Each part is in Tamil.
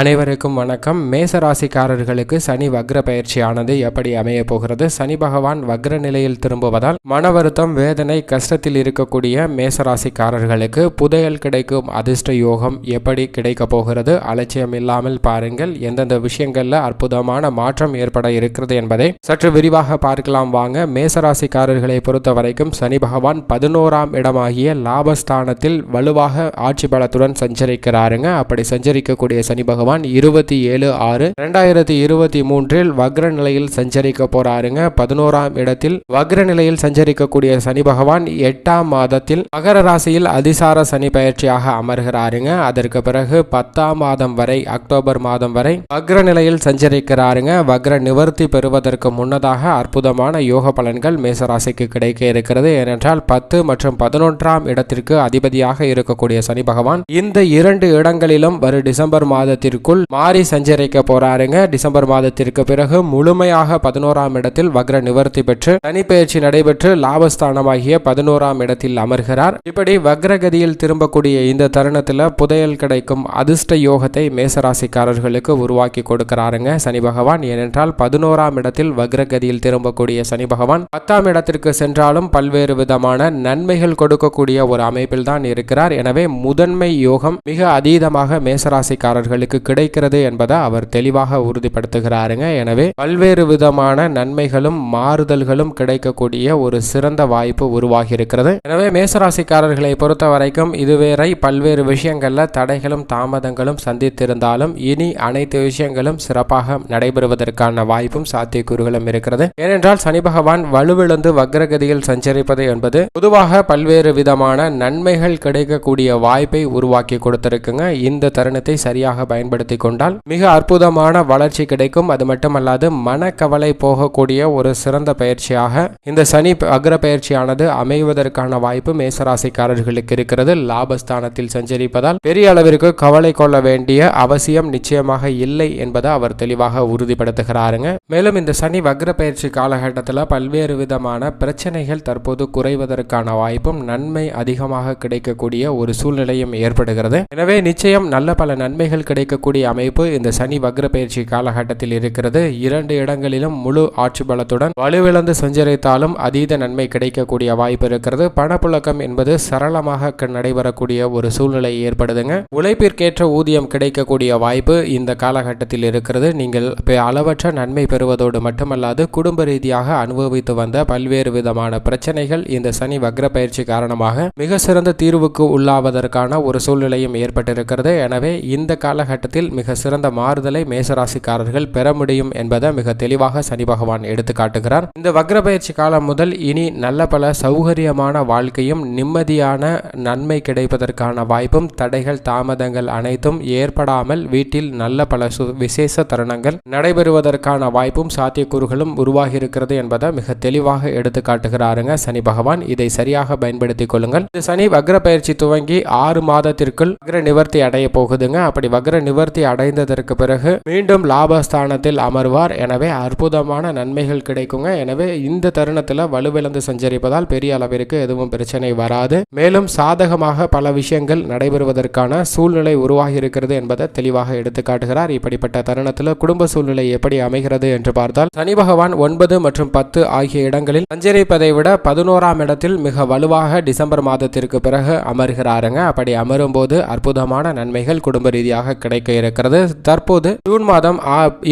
அனைவருக்கும் வணக்கம். மேச ராசிக்காரர்களுக்கு சனி வக்ர பயிற்சியானது எப்படி அமைய போகிறது? சனி பகவான் வக்ர நிலையில் திரும்புவதால் மன வருத்தம் வேதனை கஷ்டத்தில் இருக்கக்கூடிய மேச ராசிக்காரர்களுக்கு புதையல் கிடைக்கும். அதிர்ஷ்ட யோகம் எப்படி கிடைக்க போகிறது? அலட்சியம் இல்லாமல் பாருங்கள். எந்தெந்த விஷயங்கள்ல அற்புதமான மாற்றம் ஏற்பட இருக்கிறது என்பதை சற்று விரிவாக பார்க்கலாம் வாங்க. மேசராசிக்காரர்களை பொறுத்த வரைக்கும் சனி பகவான் பதினோராம் இடமாகிய லாபஸ்தானத்தில் வலுவாக ஆட்சி பலத்துடன் சஞ்சரிக்கிறாருங்க. அப்படி சஞ்சரிக்கக்கூடிய சனி பகவான் பகவான் இருபத்தி ஏழு ஆறு இரண்டாயிரத்தி இருபத்தி மூன்றில் வக்ர நிலையில் சஞ்சரிக்க போறாருங்க. பதினோராம் இடத்தில் வக்ர நிலையில் சஞ்சரிக்கக்கூடிய சனி பகவான் எட்டாம் மாதத்தில் மகர ராசியில் அதிசார சனி பயிற்சியாக அமர்கிறாருங்க. அதற்கு பிறகு பத்தாம் மாதம் வரை அக்டோபர் மாதம் வரை வக்ர நிலையில் சஞ்சரிக்கிறாருங்க. வக்ர நிவர்த்தி பெறுவதற்கு முன்னதாக அற்புதமான யோக பலன்கள் மேசராசிக்கு கிடைக்க இருக்கிறது. ஏனென்றால் பத்து மற்றும் பதினொன்றாம் இடத்திற்கு அதிபதியாக இருக்கக்கூடிய சனி பகவான் இந்த இரண்டு இடங்களிலும் வரும் டிசம்பர் மாதத்தில் மாதத்திற்குள் மாறி சஞ்சரிக்க போறாருங்க. டிசம்பர் மாதத்திற்கு பிறகு முழுமையாக பதினோராம் இடத்தில் வக்ர நிவர்த்தி பெற்று தனிப்பயிற்சி நடைபெற்று லாபஸ்தானமாகிய பதினோராம் இடத்தில் அமர்கிறார். இப்படி வக்ரகதியில் திரும்பக்கூடிய இந்த தருணத்தில் புதையல் கிடைக்கும் அதிர்ஷ்ட யோகத்தை மேசராசிக்காரர்களுக்கு உருவாக்கி கொடுக்கிறாருங்க சனி பகவான். ஏனென்றால் பதினோராம் இடத்தில் வக்ரகதியில் திரும்பக்கூடிய சனி பகவான் பத்தாம் இடத்திற்கு சென்றாலும் பல்வேறு விதமான நன்மைகள் கொடுக்கக்கூடிய ஒரு அமைப்பில் தான் இருக்கிறார். எனவே முதன்மை யோகம் மிக அதீதமாக மேசராசிக்காரர்களுக்கு கிடைக்கிறது என்பதை அவர் தெளிவாக உறுதிப்படுத்துகிறாருங்க. எனவே பல்வேறு விதமான நன்மைகளும் மாறுதல்களும் கிடைக்கக்கூடிய ஒரு சிறந்த வாய்ப்பு உருவாகி இருக்கிறது எனவே மேசராசிக்காரர்களை பொறுத்த வரைக்கும் இதுவரை பல்வேறு விஷயங்கள்ல தடைகளும் தாமதங்களும் சந்தித்திருந்தாலும் இனி அனைத்து விஷயங்களும் சிறப்பாக நடைபெறுவதற்கான வாய்ப்பும் சாத்தியக்கூறுகளும் இருக்கிறது. ஏனென்றால் சனி பகவான் வலுவிழந்து வக்ரகதியில் சஞ்சரிப்பது என்பது பொதுவாக பல்வேறு விதமான நன்மைகள் கிடைக்கக்கூடிய வாய்ப்பை உருவாக்கி கொடுத்திருக்குங்க. இந்த தருணத்தை சரியாக பயன்படுத்த கொண்டால் மிக அற்புதமான வளர்ச்சி கிடைக்கும். அது மட்டுமல்லாது மனக்கவலை போகக்கூடிய ஒரு சிறந்த பயிற்சியாக இந்த சனி அக்ர பயிற்சியானது அமைவதற்கான வாய்ப்பு மேசராசிக்காரர்களுக்கு இருக்கிறது. லாபஸ்தானத்தில் சஞ்சரிப்பதால் பெரிய அளவிற்கு கவலை கொள்ள வேண்டிய அவசியம் நிச்சயமாக இல்லை என்பதை அவர் தெளிவாக உறுதிப்படுத்துகிறாருங்க. மேலும் இந்த சனி வக்ர பயிற்சி காலகட்டத்தில் பல்வேறு விதமான பிரச்சனைகள் தற்போது குறைவதற்கான வாய்ப்பும் நன்மை அதிகமாக கிடைக்கக்கூடிய ஒரு சூழ்நிலையும் ஏற்படுகிறது. எனவே நிச்சயம் நல்ல பல நன்மைகள் கிடைக்க கிடைக்கக்கூடிய அமைப்பு இந்த சனி வக்ர பயிற்சி காலகட்டத்தில் இருக்கிறது. இரண்டு இடங்களிலும் முழு ஆட்சி பலத்துடன் வலுவிழந்து சஞ்சரித்தாலும் அதீத நன்மை கிடைக்கக்கூடிய வாய்ப்பு இருக்கிறது. பணப்புழக்கம் என்பது சரளமாக நடைபெறக்கூடிய ஒரு சூழ்நிலை ஏற்படுதுங்க. உழைப்பிற்கேற்ற ஊதியம் கிடைக்கக்கூடிய வாய்ப்பு இந்த காலகட்டத்தில் இருக்கிறது. நீங்கள் அளவற்ற நன்மை பெறுவதோடு மட்டுமல்லாது குடும்ப ரீதியாக அனுபவித்து வந்த பல்வேறு விதமான பிரச்சனைகள் இந்த சனி வக்ர பயிற்சி காரணமாக மிக சிறந்த தீர்வுக்கு உள்ளாவதற்கான ஒரு சூழ்நிலையும் ஏற்பட்டிருக்கிறது. எனவே இந்த காலகட்டத்தில் மிக சிறந்த மாறுதலை மேசராசிக்காரர்கள் பெற முடியும் என்பதை மிக தெளிவாக சனி பகவான் எடுத்து காட்டுகிறார். இந்த வக்ர பயிற்சி காலம் முதல் இனி நல்ல பல சௌகரியமான வாழ்க்கையும் நிம்மதியான நன்மை கிடைப்பதற்கான வாய்ப்பும் தடைகள் தாமதங்கள் அனைத்தும் ஏற்படாமல் வீட்டில் நல்ல பல விசேஷ தருணங்கள் நடைபெறுவதற்கான வாய்ப்பும் சாத்தியக்கூறுகளும் உருவாகியிருக்கிறது என்பதை மிக தெளிவாக எடுத்து காட்டுகிறாருங்க சனி பகவான். இதை சரியாக பயன்படுத்திக் கொள்ளுங்கள். இந்த சனி வக்ர பயிற்சி துவங்கி ஆறு மாதத்திற்குள் வக்ர நிவர்த்தி அடைய போகுதுங்க. அப்படி வக்ர நிவர்த்தி அடைந்ததற்கு பிறகு மீண்டும் லாபஸ்தானத்தில் அமர்வார். எனவே அற்புதமான நன்மைகள் கிடைக்குங்க. எனவே இந்த தருணத்தில் வலுவிழந்து சஞ்சரிப்பதால் பெரிய அளவிற்கு எதுவும் பிரச்சனை வராது. மேலும் சாதகமாக பல விஷயங்கள் நடைபெறுவதற்கான சூழ்நிலை உருவாகி இருக்கிறது என்பதை தெளிவாக எடுத்து காட்டுகிறார். இப்படிப்பட்ட தருணத்தில் குடும்ப சூழ்நிலை எப்படி அமைகிறது என்று பார்த்தால் சனி பகவான் ஒன்பது மற்றும் பத்து ஆகிய இடங்களில் சஞ்சரிப்பதை விட பதினோராம் இடத்தில் மிக வலுவாக டிசம்பர் மாதத்திற்கு பிறகு அமர்கிறாருங்க. அப்படி அமரும் போது அற்புதமான நன்மைகள் குடும்ப ரீதியாக கிடைக்கும். கிடைக்க இருக்கிறது. தற்போது ஜூன் மாதம்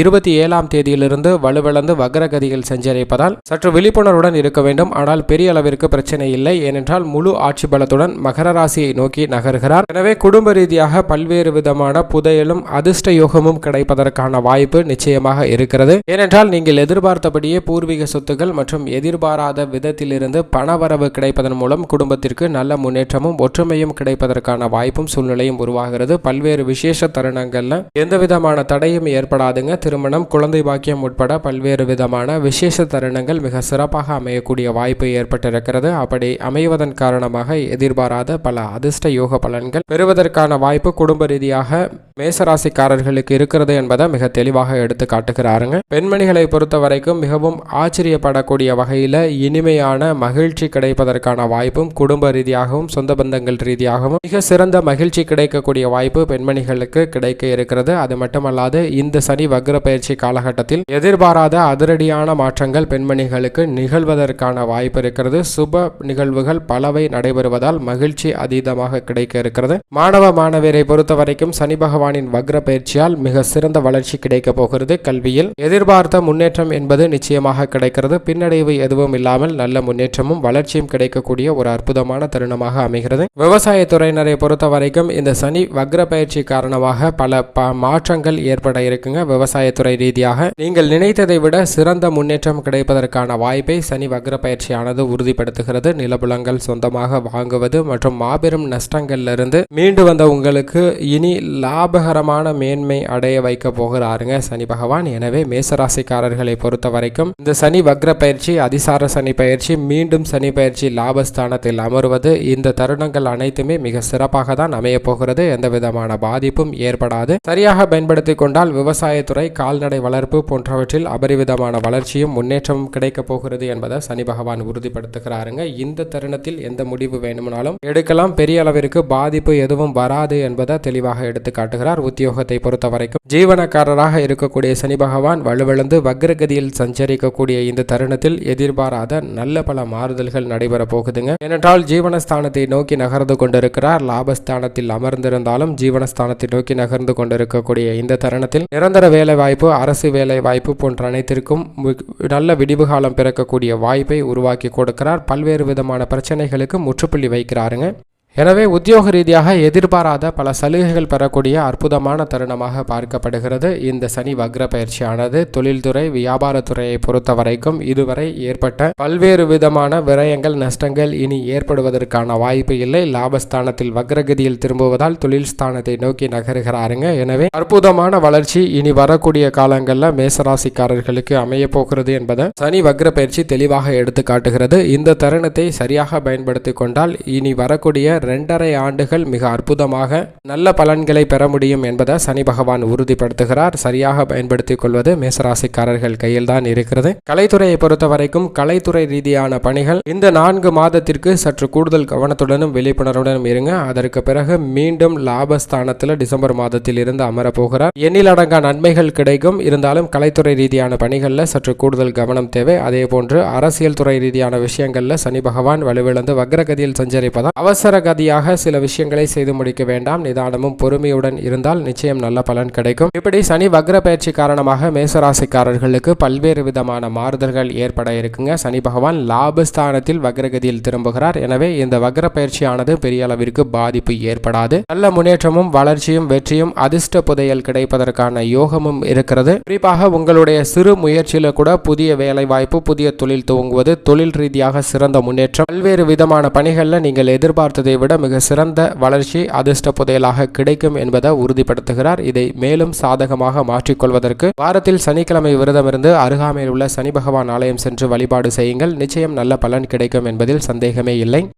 இருபத்தி ஏழாம் தேதியிலிருந்து வலுவிழந்து வக்ரகதியில் சஞ்சரிப்பதால் சற்று விழிப்புணர்வுடன் இருக்க வேண்டும். ஆனால் பெரிய அளவிற்கு பிரச்சனை இல்லை. ஏனென்றால் முழு ஆட்சி பலத்துடன் மகர ராசியை நோக்கி நகர்கிறார். எனவே குடும்ப ரீதியாக பல்வேறு விதமான புதையலும் அதிர்ஷ்ட யோகமும் கிடைப்பதற்கான வாய்ப்பு நிச்சயமாக இருக்கிறது. ஏனென்றால் நீங்கள் எதிர்பார்த்தபடியே பூர்வீக சொத்துக்கள் மற்றும் எதிர்பாராத விதத்திலிருந்து பணவரவு கிடைப்பதன் மூலம் குடும்பத்திற்கு நல்ல முன்னேற்றமும் ஒற்றுமையும் கிடைப்பதற்கான வாய்ப்பும் சூழ்நிலையும் உருவாகிறது. பல்வேறு விசேஷ திருமணங்கள்ல எந்த விதமான தடையும் ஏற்படாதுங்க. திருமணம் குழந்தை பாக்கியம் உட்பட பல்வேறு விதமான விசேஷ தருணங்கள் மிக சிறப்பாக அமையக்கூடிய வாய்ப்பு ஏற்பட்டிருக்கிறது. அப்படி அமைவதன் காரணமாக எதிர்பாராத பல அதிர்ஷ்ட யோக பலன்கள் பெறுவதற்கான வாய்ப்பு குடும்ப ரீதியாக மேசராசிக்காரர்களுக்கு இருக்கிறது என்பதை மிக தெளிவாக எடுத்து காட்டுகிறாருங்க. பெண்மணிகளை பொறுத்த வரைக்கும் மிகவும் ஆச்சரியப்படக்கூடிய வகையில் இனிமையான மகிழ்ச்சி கிடைப்பதற்கான வாய்ப்பும் குடும்ப ரீதியாகவும் சொந்த பந்தங்கள் ரீதியாகவும் மிக சிறந்த மகிழ்ச்சி கிடைக்கக்கூடிய வாய்ப்பு பெண்மணிகளுக்கு கிடைக்க இருக்கிறது. அது மட்டுமல்லாது இந்த சனி வக்ர பயிற்சி காலகட்டத்தில் எதிர்பாராத அதிரடியான மாற்றங்கள் பெண்மணிகளுக்கு நிகழ்வதற்கான வாய்ப்பு இருக்கிறது. சுப நிகழ்வுகள் பலவை நடைபெறுவதால் மகிழ்ச்சி அதீதமாக கிடைக்க இருக்கிறது. மாணவ மாணவியரை பொறுத்த வரைக்கும் சனி பகவான் பகவானின் வக்ர பயிற்சியால் மிக சிறந்த வளர்ச்சி கிடைக்கப் போகிறது. கல்வியில் எதிர்பார்த்த முன்னேற்றம் என்பது நிச்சயமாக கிடைக்கிறது. பின்னடைவு எதுவும் இல்லாமல் நல்ல முன்னேற்றமும் வளர்ச்சியும் கிடைக்கக்கூடிய ஒரு அற்புதமான தருணமாக அமைகிறது. விவசாயத்துறையினரை பொறுத்த வரைக்கும் இந்த சனி வக்ர பயிற்சி காரணமாக பல மாற்றங்கள் ஏற்பட இருக்குங்க. விவசாயத்துறை ரீதியாக நீங்கள் நினைத்ததை விட சிறந்த முன்னேற்றம் கிடைப்பதற்கான வாய்ப்பை சனி வக்ர பயிற்சியானது உறுதிப்படுத்துகிறது. நிலபுலங்கள் சொந்தமாக வாங்குவது மற்றும் மாபெரும் நஷ்டங்கள்லிருந்து மீண்டு வந்த உங்களுக்கு இனி லாப லாபகரமான மேன்மை அடைய வைக்க போகிறாருங்க சனி பகவான். எனவே மேசராசிக்காரர்களை பொறுத்த வரைக்கும் இந்த சனி வக்ர பயிற்சி அதிசார சனி பயிற்சி மீண்டும் சனி பயிற்சி லாபஸ்தானத்தில் அமர்வது இந்த தருணங்கள் அனைத்துமே மிக சிறப்பாக தான் அமைய போகிறது. எந்த விதமான பாதிப்பும் ஏற்படாது. சரியாக பயன்படுத்தி கொண்டால் விவசாயத்துறை கால்நடை வளர்ப்பு போன்றவற்றில் அபரிவிதமான வளர்ச்சியும் முன்னேற்றமும் கிடைக்கப் போகிறது என்பதை சனி பகவான் உறுதிப்படுத்துகிறாருங்க. இந்த தருணத்தில் எந்த முடிவு வேணுமானாலும் எடுக்கலாம். பெரிய அளவிற்கு பாதிப்பு எதுவும் வராது என்பதை தெளிவாக எடுத்து காட்டுகிறார் உத்தியோகத்தை பொறுத்த வரைக்கும் ஜீவனக்காரராக இருக்கக்கூடிய சனி பகவான் வலுவிழந்து வக்ரகதியில் சஞ்சரிக்கக்கூடிய இந்த தருணத்தில் எதிர்பாராத நல்ல பல மாறுதல்கள் நடைபெற போகுதுங்க. ஏனென்றால் ஜீவனஸ்தானத்தை நோக்கி நகர்ந்து கொண்டிருக்கிறார். லாபஸ்தானத்தில் அமர்ந்திருந்தாலும் ஜீவனஸ்தானத்தை நோக்கி நகர்ந்து கொண்டிருக்கக்கூடிய இந்த தருணத்தில் நிரந்தர வேலை வாய்ப்பு அரசு வேலை வாய்ப்பு போன்ற அனைத்திற்கும் நல்ல விடிவு காலம் பிறக்கக்கூடிய வாய்ப்பை உருவாக்கி கொடுக்கிறார். பல்வேறு விதமான பிரச்சனைகளுக்கு முற்றுப்புள்ளி வைக்கிறாருங்க. எனவே உத்தியோக ரீதியாக எதிர்பாராத பல சலுகைகள் பெறக்கூடிய அற்புதமான தருணமாக பார்க்கப்படுகிறது. இந்த சனி வக்ர பயிற்சியானது தொழில்துறை வியாபாரத்துறையை பொறுத்த வரைக்கும் இதுவரை ஏற்பட்ட பல்வேறு விதமான விரயங்கள் நஷ்டங்கள் இனி ஏற்படுவதற்கான வாய்ப்பு இல்லை. லாபஸ்தானத்தில் வக்ரகதியில் திரும்புவதால் தொழில் ஸ்தானத்தை நோக்கி நகருகிறாருங்க. எனவே அற்புதமான வளர்ச்சி இனி வரக்கூடிய காலங்களில் மேசராசிக்காரர்களுக்கு அமைய போகிறது என்பதை சனி வக்ர பயிற்சி தெளிவாக எடுத்து காட்டுகிறது இந்த தருணத்தை சரியாக பயன்படுத்தி கொண்டால் இனி வரக்கூடிய ரெண்டரை ஆண்டுகள் மிக அற்புதமாக நல்ல பலன்களை பெற முடியும் என்பதை சனி பகவான் உறுதிப்படுத்துகிறார். சரியாக பயன்படுத்திக் கொள்வது மேசராசிக்காரர்கள் கையில் தான் இருக்கிறது. கலைத்துறையை பொறுத்த வரைக்கும் கலைத்துறை ரீதியான பணிகள் இந்த நான்கு மாதத்திற்கு சற்று கூடுதல் கவனத்துடனும் விழிப்புணர்வுடனும் இருங்க. அதற்கு பிறகு மீண்டும் லாபஸ்தானத்தில் டிசம்பர் மாதத்தில் இருந்து அமரப்போகிறார். எண்ணிலடங்கா நன்மைகள் கிடைக்கும். இருந்தாலும் கலைத்துறை ரீதியான பணிகளில் சற்று கூடுதல் கவனம் தேவை. அதே போன்று அரசியல் துறை ரீதியான விஷயங்களில் சனி பகவான் வலுவிழந்து வக்ரகதியில் சஞ்சரிப்பதால் அவசர கதியாக சில விஷயங்களை செய்து முடிக்க வேண்டாம். நிதானமும் பொறுமையுடன் இருந்தால் நிச்சயம் நல்ல பலன் கிடைக்கும். இப்படி சனி வக்ர பயிற்சி காரணமாக மேசராசிக்காரர்களுக்கு பல்வேறு விதமான மாறுதல்கள் ஏற்பட இருக்குங்க. சனி பகவான் லாபஸ்தானத்தில் வக்ரகதியில் திரும்புகிறார். எனவே இந்த வக்ர பயிற்சியானது பெரிய அளவிற்கு பாதிப்பு ஏற்படாது. நல்ல முன்னேற்றமும் வளர்ச்சியும் வெற்றியும் அதிர்ஷ்ட புதையல் கிடைப்பதற்கான யோகமும் இருக்கிறது. குறிப்பாக உங்களுடைய சிறு முயற்சியில கூட புதிய வேலை வாய்ப்பு புதிய தொழில் துவங்குவது தொழில் ரீதியாக சிறந்த முன்னேற்றம் பல்வேறு விதமான பணிகளில் நீங்கள் எதிர்பார்த்ததை விட மிக சிறந்த வளர்ச்சி அதிர்ஷ்ட புதையலாக கிடைக்கும் என்பதை உறுதிப்படுத்துகிறார். இதை மேலும் சாதகமாக மாற்றிக்கொள்வதற்கு வாரத்தில் சனிக்கிழமை விரதமிருந்து அருகாமையில் உள்ள சனி பகவான் ஆலயம் சென்று வழிபாடு செய்யுங்கள். நிச்சயம் நல்ல பலன் கிடைக்கும் என்பதில் சந்தேகமே இல்லை.